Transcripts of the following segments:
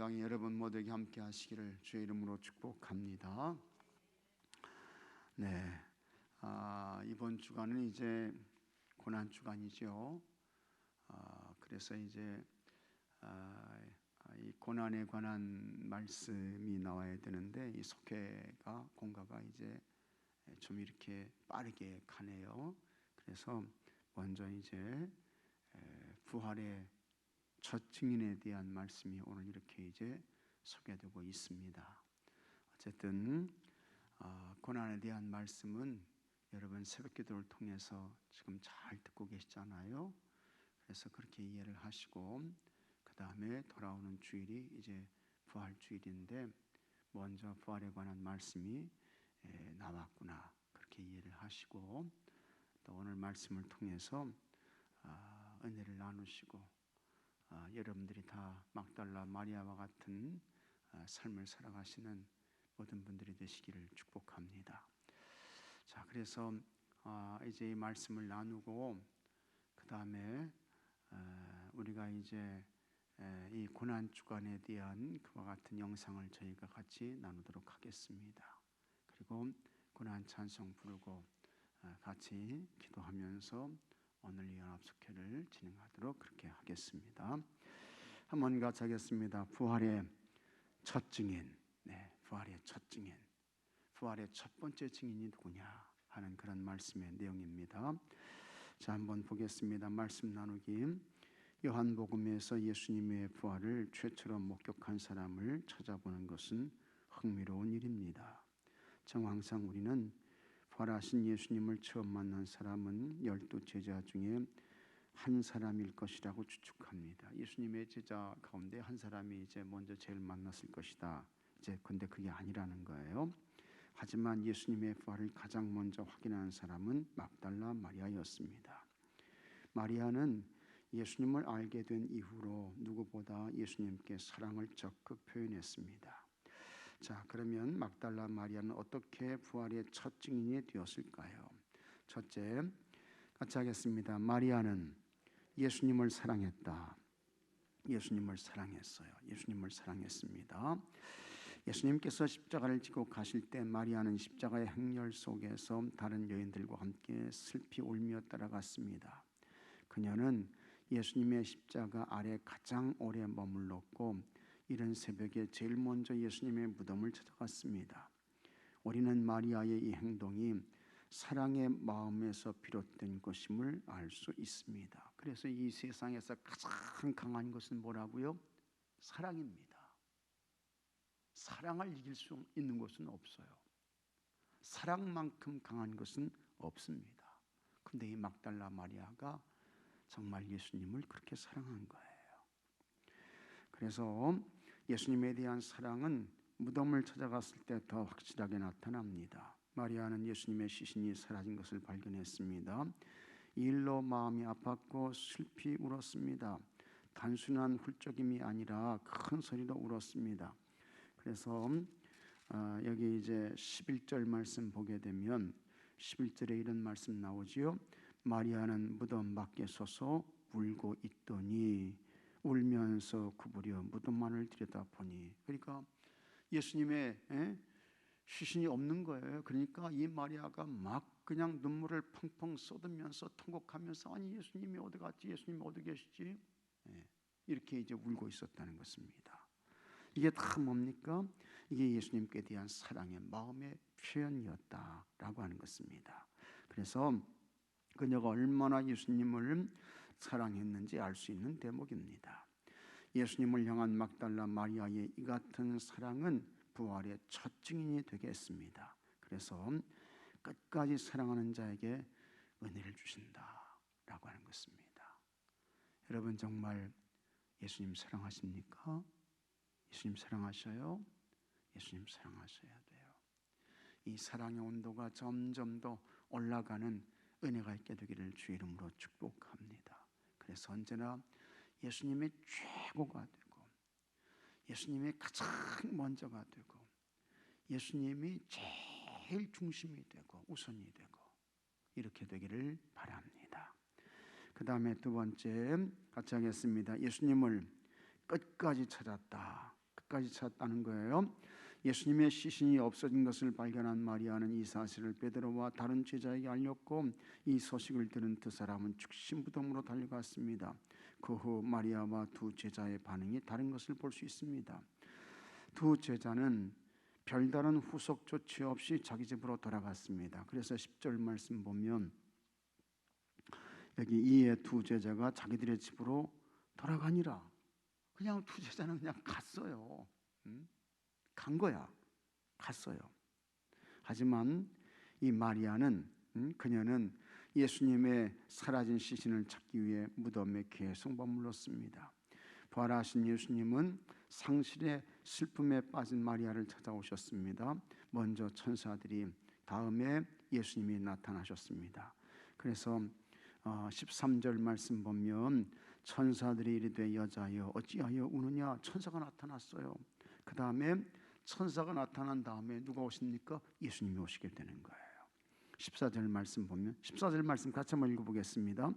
강의 여러분 모두에게 함께 하시기를 주의 이름으로 축복합니다. 네, 아, 이번 주간은 이제 고난 주간이죠. 아, 그래서 이제 아, 이 고난에 관한 말씀이 나와야 되는데 이 속회가 공가가 이제 좀 이렇게 빠르게 가네요. 그래서 먼저 이제 부활의 첫 증인에 대한 말씀이 오늘 이렇게 이제 소개되고 있습니다. 어쨌든 어, 고난에 대한 말씀은 여러분 새벽기도를 통해서 지금 잘 듣고 계시잖아요. 그래서 그렇게 이해를 하시고 그 다음에 돌아오는 주일이 이제 부활 주일인데 먼저 부활에 관한 말씀이 에, 나왔구나 그렇게 이해를 하시고 또 오늘 말씀을 통해서 아, 은혜를 나누시고 아, 여러분들이 다 막달라 마리아와 같은 아, 삶을 살아가시는 모든 분들이 되시기를 축복합니다. 자, 그래서 아, 이제 이 말씀을 나누고 그 다음에 우리가 이제 이 고난 주간에 대한 그와 같은 영상을 저희가 같이 나누도록 하겠습니다. 그리고 고난 찬송 부르고 같이 기도하면서 오늘 이 연합숙회를 진행하도록 그렇게 하겠습니다. 한번 같이 하겠습니다. 부활의 첫 증인, 네, 부활의 첫 증인, 부활의 첫 번째 증인이 누구냐 하는 그런 말씀의 내용입니다. 자, 한번 보겠습니다. 말씀 나누기. 요한복음에서 예수님의 부활을 최초로 목격한 사람을 찾아보는 것은 흥미로운 일입니다. 정황상 우리는 부활하신 예수님을 처음 만난 사람은 열두 제자 중에 한 사람일 것이라고 추측합니다. 예수님의 제자 가운데 한 사람이 이제 먼저 제일 만났을 것이다. 이제 근데 그게 아니라는 거예요. 하지만 예수님의 부활을 가장 먼저 확인한 사람은 막달라 마리아였습니다. 마리아는 예수님을 알게 된 이후로 누구보다 예수님께 사랑을 적극 표현했습니다. 자, 그러면 막달라 마리아는 어떻게 부활의 첫 증인이 되었을까요? 첫째, 같이 하겠습니다. 마리아는 예수님을 사랑했다. 예수님을 사랑했어요. 예수님을 사랑했습니다. 예수님께서 십자가를 지고 가실 때 마리아는 십자가의 행렬 속에서 다른 여인들과 함께 슬피 울며 따라갔습니다. 그녀는 예수님의 십자가 아래 가장 오래 머물렀고 이른 새벽에 제일 먼저 예수님의 무덤을 찾아갔습니다. 우리는 마리아의 이 행동이 사랑의 마음에서 비롯된 것임을 알 수 있습니다. 그래서 이 세상에서 가장 강한 것은 뭐라고요? 사랑입니다. 사랑을 이길 수 있는 것은 없어요. 사랑만큼 강한 것은 없습니다. 근데 이 막달라 마리아가 정말 예수님을 그렇게 사랑한 거예요. 그래서 예수님에 대한 사랑은 무덤을 찾아갔을 때 더 확실하게 나타납니다. 마리아는 예수님의 시신이 사라진 것을 발견했습니다. 일로 마음이 아팠고 슬피 울었습니다. 단순한 훌쩍임이 아니라 큰 소리로 울었습니다. 그래서 어, 여기 이제 11절 말씀 보게 되면 11절에 이런 말씀 나오지요. 마리아는 무덤 밖에 서서 울고 있더니 울면서 구부려 무덤만을 들여다보니 그러니까 예수님의 에? 시신이 없는 거예요. 그러니까 이 마리아가 막 그냥 눈물을 펑펑 쏟으면서 통곡하면서 아니 예수님이 어디 갔지? 예수님이 어디 계시지? 예, 이렇게 이제 울고 있었다는 것입니다. 이게 다 뭡니까? 이게 예수님께 대한 사랑의 마음의 표현이었다라고 하는 것입니다. 그래서 그녀가 얼마나 예수님을 사랑했는지 알 수 있는 대목입니다. 예수님을 향한 막달라 마리아의 이 같은 사랑은 부활의 첫 증인이 되겠습니다. 그래서 끝까지 사랑하는 자에게 은혜를 주신다라고 하는 것입니다. 여러분 정말 예수님 사랑하십니까? 예수님 사랑하셔요? 예수님 사랑하셔야 돼요. 이 사랑의 온도가 점점 더 올라가는 은혜가 있게 되기를 주 이름으로 축복합니다. 그래서 언제나 예수님이 최고가 되고 예수님이 가장 먼저가 되고 예수님이 제일 중심이 되고 우선이 되고 이렇게 되기를 바랍니다. 그 다음에 두 번째 같이 하겠습니다. 예수님을 끝까지 찾았다. 끝까지 찾았다는 거예요. 예수님의 시신이 없어진 것을 발견한 마리아는 이 사실을 베드로와 다른 제자에게 알렸고 이 소식을 들은 두 사람은 죽신부동으로 달려갔습니다. 그 후 마리아와 두 제자의 반응이 다른 것을 볼 수 있습니다. 두 제자는 별다른 후속 조치 없이 자기 집으로 돌아갔습니다. 그래서 10절 말씀 보면 여기 이에 두 제자가 자기들의 집으로 돌아가니라. 그냥 두 제자는 그냥 갔어요. 응? 간 거야. 갔어요. 하지만 이 마리아는 응? 그녀는 예수님의 사라진 시신을 찾기 위해 무덤에 계속 머물렀습니다. 부활하신 예수님은 상실의 슬픔에 빠진 마리아를 찾아오셨습니다. 먼저 천사들이 다음에 예수님이 나타나셨습니다. 그래서 13절 어, 말씀 보면 천사들이 이르되 여자여 어찌하여 우느냐 천사가 나타났어요. 그 다음에 천사가 나타난 다음에 누가 오십니까? 예수님이 오시게 되는 거예요. 14절 말씀 보면 14절 말씀 같이 한번 읽어보겠습니다.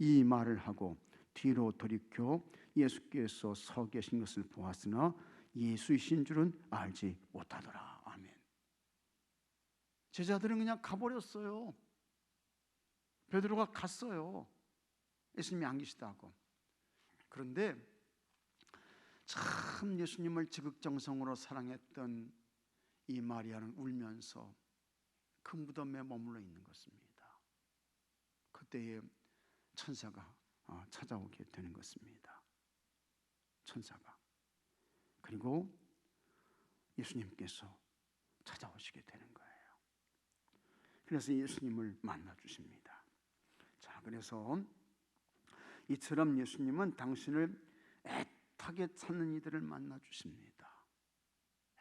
이 말을 하고 뒤로 돌이켜 예수께서 서 계신 것을 보았으나 예수이신 줄은 알지 못하더라. 아멘. 제자들은 그냥 가버렸어요. 베드로가 갔어요. 예수님이 안 계시다고. 그런데 참 예수님을 지극정성으로 사랑했던 이 마리아는 울면서 그 무덤에 머물러 있는 것입니다. 그때에 천사가 어, 찾아오게 되는 것입니다. 천사가 그리고 예수님께서 찾아오시게 되는 거예요. 그래서 예수님을 만나 주십니다. 자, 그래서 이처럼 예수님은 당신을 애 타게 찾는 이들을 만나 주십니다.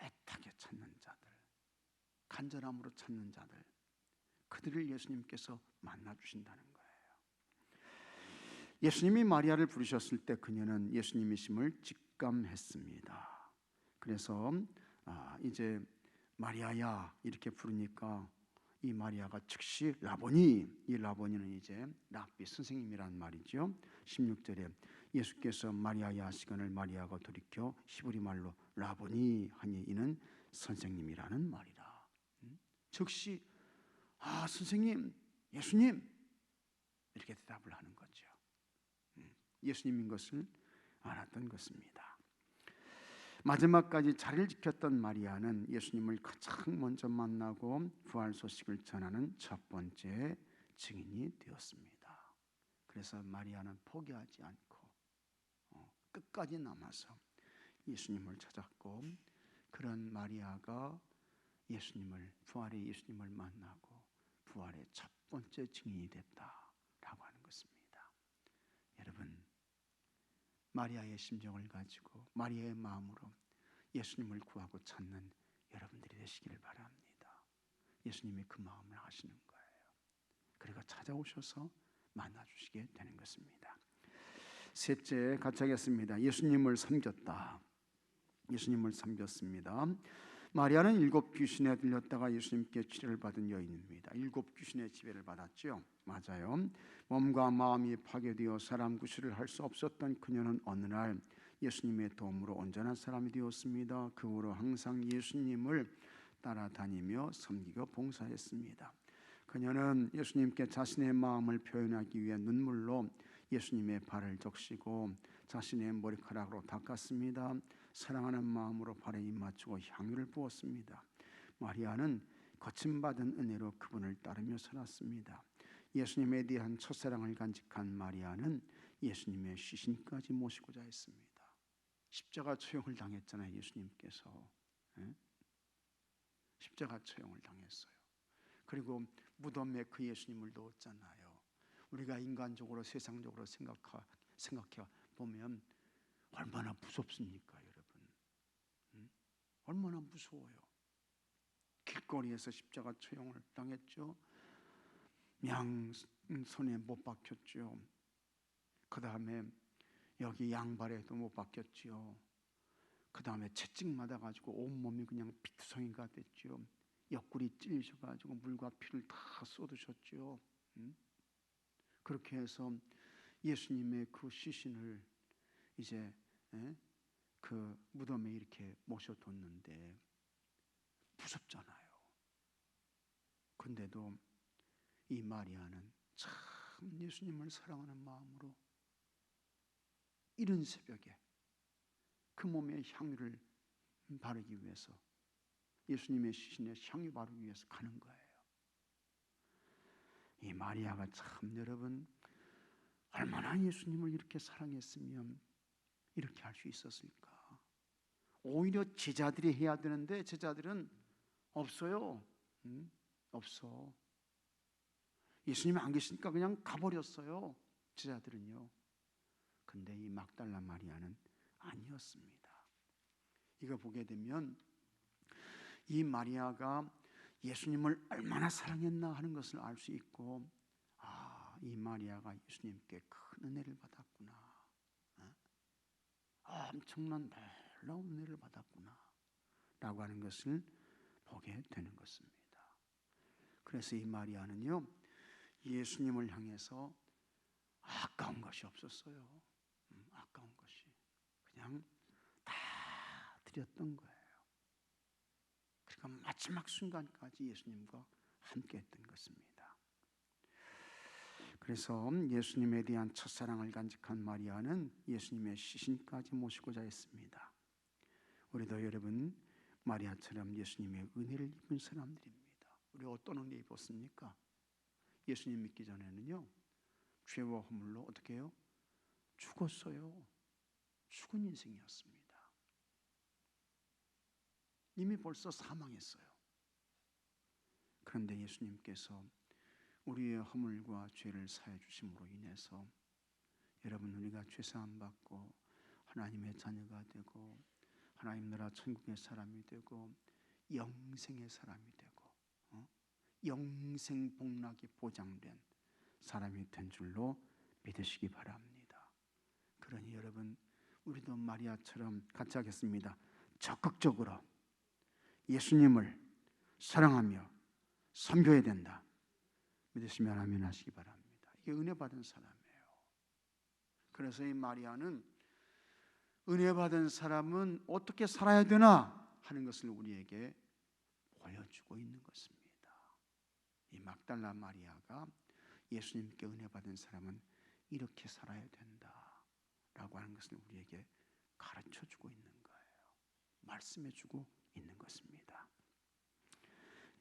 애타게 찾는 자들, 간절함으로 찾는 자들, 그들을 예수님께서 만나 주신다는 거예요. 예수님이 마리아를 부르셨을 때 그녀는 예수님이심을 직감했습니다. 그래서 아, 이제 마리아야 이렇게 부르니까 이 마리아가 즉시 라보니 이 라보니는 이제 랍비 선생님이란 말이죠. 16절에 예수께서 마리아야 시간을 마리아가 돌이켜 히브리 말로 라보니 하니 이는 선생님이라는 말이라. 음? 즉시 아 선생님 예수님 이렇게 대답을 하는 거죠. 음, 예수님인 것을 알았던 것입니다. 마지막까지 자리를 지켰던 마리아는 예수님을 가장 먼저 만나고 부활 소식을 전하는 첫 번째 증인이 되었습니다. 그래서 마리아는 포기하지 않고 어, 끝까지 남아서 예수님을 찾았고 그런 마리아가 예수님을 부활의 예수님을 만나고 부활의 첫 번째 증인이 됐다라고 하는 것입니다. 여러분 마리아의 심정을 가지고 마리아의 마음으로 예수님을 구하고 찾는 여러분들이 되시기를 바랍니다. 예수님이 그 마음을 아시는 거예요. 그리고 찾아오셔서 만나 주시게 되는 것입니다. 셋째 같이 하겠습니다. 예수님을 섬겼다. 예수님을 섬겼습니다. 마리아는 일곱 귀신에 들렸다가 예수님께 치료를 받은 여인입니다. 일곱 귀신의 지배를 받았죠. 맞아요. 몸과 마음이 파괴되어 사람 구실을 할 수 없었던 그녀는 어느 날 예수님의 도움으로 온전한 사람이 되었습니다. 그 후로 항상 예수님을 따라다니며 섬기고 봉사했습니다. 그녀는 예수님께 자신의 마음을 표현하기 위해 눈물로 예수님의 발을 적시고 자신의 머리카락으로 닦았습니다. 사랑하는 마음으로 발에 입 맞추고 향유를 부었습니다. 마리아는 거침받은 은혜로 그분을 따르며 살았습니다. 예수님에 대한 첫사랑을 간직한 마리아는 예수님의 시신까지 모시고자 했습니다. 십자가 처형을 당했잖아요, 예수님께서. 예? 십자가 처형을 당했어요. 그리고 무덤에 그 예수님을 넣었잖아요. 우리가 인간적으로 세상적으로 생각해 보면 얼마나 무섭습니까, 여러분? 응? 얼마나 무서워요. 길거리에서 십자가 처형을 당했죠. 양 손에 못 박혔죠. 그 다음에 여기 양발에도 못 박혔지요. 그 다음에 채찍 맞아 가지고 온 몸이 그냥 피투성이가 됐죠. 옆구리 찔리셔 가지고 물과 피를 다 쏟으셨죠. 응? 그렇게 해서 예수님의 그 시신을 이제 에? 그 무덤에 이렇게 모셔뒀는데 무섭잖아요. 근데도 이 마리아는 참 예수님을 사랑하는 마음으로 이른 새벽에 그 몸에 향유를 바르기 위해서 예수님의 시신에 향유 바르기 위해서 가는 거예요. 이 마리아가 참 여러분 얼마나 예수님을 이렇게 사랑했으면 이렇게 할 수 있었을까? 오히려 제자들이 해야 되는데 제자들은 없어요. 응? 없어. 예수님이 안 계시니까 그냥 가버렸어요. 제자들은요. 근데 이 막달라 마리아는 아니었습니다. 이거 보게 되면 이 마리아가 예수님을 얼마나 사랑했나 하는 것을 알 수 있고 아, 이 마리아가 예수님께 큰 은혜를 받았구나. 어? 아, 엄청난 놀라운 은혜를 받았구나. 라고 하는 것을 보게 되는 것입니다. 그래서 이 마리아는요, 예수님을 향해서 아까운 것이 없었어요. 음, 아까운 것이. 그냥 다 드렸던 거예요. 그러니까 마지막 순간까지 예수님과 함께 했던 것입니다. 그래서 예수님에 대한 첫사랑을 간직한 마리아는 예수님의 시신까지 모시고자 했습니다. 우리도 여러분 마리아처럼 예수님의 은혜를 입은 사람들입니다. 우리 어떤 은혜 입었습니까? 예수님 믿기 전에는요 죄와 허물로 어떻게 해요? 죽었어요. 죽은 인생이었습니다. 이미 벌써 사망했어요. 그런데 예수님께서 우리의 허물과 죄를 사해 주심으로 인해서 여러분 우리가 죄 사함 받고 하나님의 자녀가 되고 하나님 나라 천국의 사람이 되고 영생의 사람이 되고 어? 영생 복락이 보장된 사람이 된 줄로 믿으시기 바랍니다. 그러니 여러분 우리도 마리아처럼 같이 하겠습니다. 적극적으로 예수님을 사랑하며 섬겨야 된다. 믿으시면 아멘 하시기 바랍니다. 이게 은혜 받은 사람이에요. 그래서 이 마리아는 은혜 받은 사람은 어떻게 살아야 되나 하는 것을 우리에게 보여주고 있는 것입니다. 이 막달라 마리아가 예수님께 은혜 받은 사람은 이렇게 살아야 된다라고 하는 것을 우리에게 가르쳐 주고 있는 거예요. 말씀해 주고 있는 것입니다.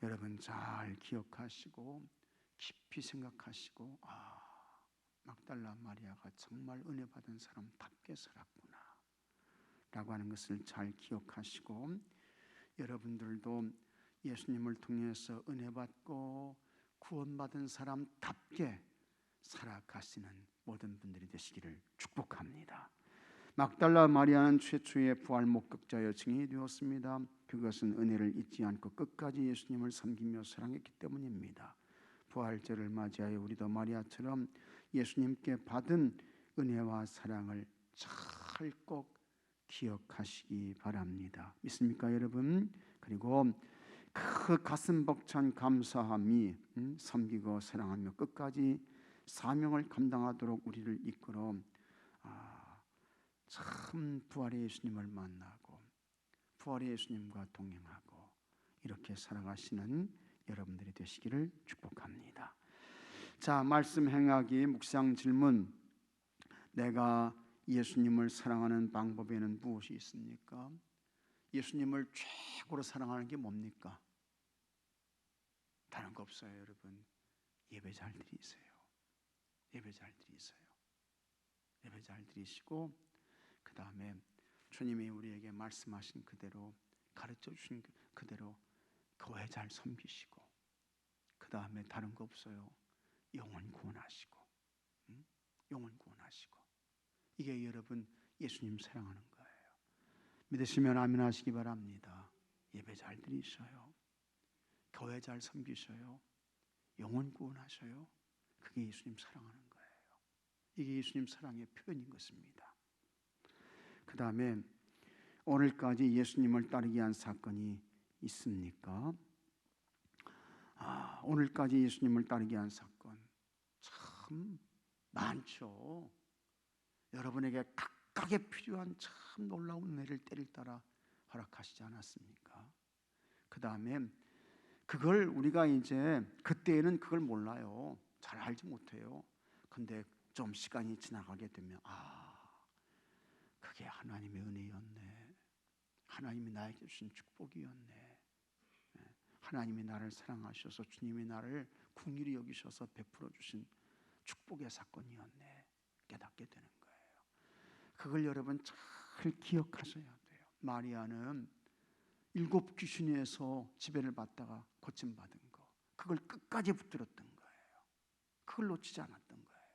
여러분 잘 기억하시고 깊이 생각하시고 아 막달라 마리아가 정말 은혜 받은 사람답게 살았구나 라고 하는 것을 잘 기억하시고 여러분들도 예수님을 통해서 은혜 받고 구원받은 사람답게 살아가시는 모든 분들이 되시기를 축복합니다. 막달라 마리아는 최초의 부활 목격자여 증인이 되었습니다. 그것은 은혜를 잊지 않고 끝까지 예수님을 섬기며 사랑했기 때문입니다. 부활절을 맞이하여 우리도 마리아처럼 예수님께 받은 은혜와 사랑을 잘 꼭 기억하시기 바랍니다. 믿습니까, 여러분? 그리고 그 가슴 벅찬 감사함이 음, 섬기고 사랑하며 끝까지 사명을 감당하도록 우리를 이끌어 아, 참 부활의 예수님을 만나고 부활의 예수님과 동행하고 이렇게 살아가시는 여러분들이 되시기를 축복합니다. 자, 말씀 행하기 묵상 질문. 내가 예수님을 사랑하는 방법에는 무엇이 있습니까? 예수님을 최고로 사랑하는 게 뭡니까? 다른 거 없어요, 여러분. 예배 잘 드리세요. 예배 잘 드리세요. 예배 잘 드리시고 그 다음에 주님이 우리에게 말씀하신 그대로 가르쳐 주신 그, 그대로 교회 잘 섬기시고 그 다음에 다른 거 없어요. 영혼 구원하시고 응? 영혼 구원하시고 이게 여러분 예수님 사랑하는 거예요. 믿으시면 아멘 하시기 바랍니다. 예배 잘 드리셔요. 교회 잘 섬기셔요. 영혼 구원하셔요. 그게 예수님 사랑하는 거예요. 이게 예수님 사랑의 표현인 것입니다. 그 다음에 오늘까지 예수님을 따르게 한 사건이 있습니까? 아, 오늘까지 예수님을 따르게 한 사건 참 많죠. 여러분에게 각 각각에 필요한 참 놀라운 은혜를 때를 따라 허락하시지 않았습니까? 그 다음에 그걸 우리가 이제 그때에는 그걸 몰라요. 잘 알지 못해요. 근데 좀 시간이 지나가게 되면 아 그게 하나님의 은혜였네. 하나님이 나에게 주신 축복이었네. 예, 하나님이 나를 사랑하셔서 주님이 나를 궁일이 여기셔서 베풀어 주신 축복의 사건이었네. 깨닫게 되는 거예요. 그걸 여러분 잘 기억하셔야 돼요. 마리아는 일곱 귀신에서 지배를 받다가 고침 받은 거. 그걸 끝까지 붙들었던 거예요. 그걸 놓치지 않았던 거예요.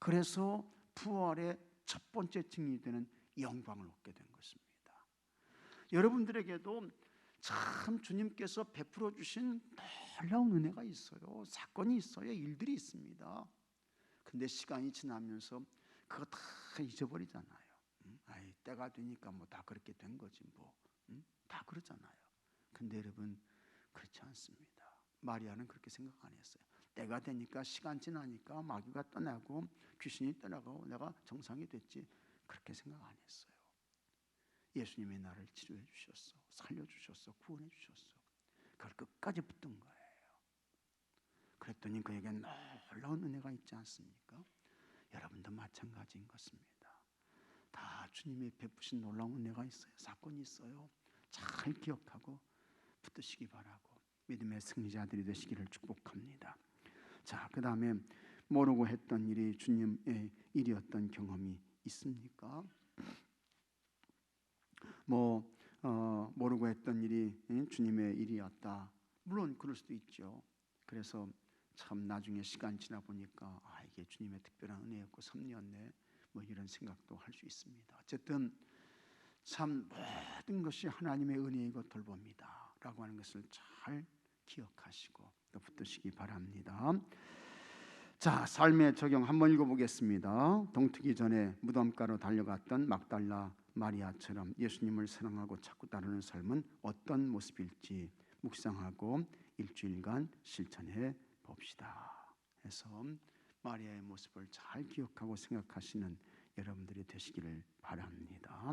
그래서 부활의 첫 번째 증인이 되는 영광을 얻게 된 것입니다. 여러분들에게도 참 주님께서 베풀어 주신 놀라운 은혜가 있어요. 사건이 있어요. 일들이 있습니다. 근데 시간이 지나면서 그거 다 잊어버리잖아요. 음? 아이 때가 되니까 뭐 다 그렇게 된 거지 뭐. 음? 다 그러잖아요. 근데 여러분 그렇지 않습니다. 마리아는 그렇게 생각 안 했어요. 때가 되니까 시간 지나니까 마귀가 떠나고 귀신이 떠나고 내가 정상이 됐지 그렇게 생각 안 했어요. 예수님이 나를 치료해 주셨어, 살려 주셨어, 구원해 주셨어. 그걸 끝까지 붙든 거예요. 그랬더니 그에게 놀라운 은혜가 있지 않습니까? 여러분도 마찬가지인 것입니다. 다 주님이 베푸신 놀라운 은혜가 있어요. 사건이 있어요. 잘 기억하고 붙드시기 바라고 믿음의 승리자들이 되시기를 축복합니다. 자, 그 다음에 모르고 했던 일이 주님의 일이었던 경험이 있습니까? 뭐 어, 모르고 했던 일이 예, 주님의 일이었다. 물론 그럴 수도 있죠. 그래서 참 나중에 시간 지나 보니까 아 이게 주님의 특별한 은혜였고 섭리였네. 뭐 이런 생각도 할 수 있습니다. 어쨌든 참 모든 것이 하나님의 은혜이고 돌봅니다라고 하는 것을 잘 기억하시고 또 붙드시기 바랍니다. 자, 삶의 적용 한번 읽어보겠습니다. 동트기 전에 무덤가로 달려갔던 막달라 마리아처럼 예수님을 사랑하고 자꾸 따르는 삶은 어떤 모습일지 묵상하고 일주일간 실천해 봅시다. 해서 마리아의 모습을 잘 기억하고 생각하시는 여러분들이 되시기를 바랍니다.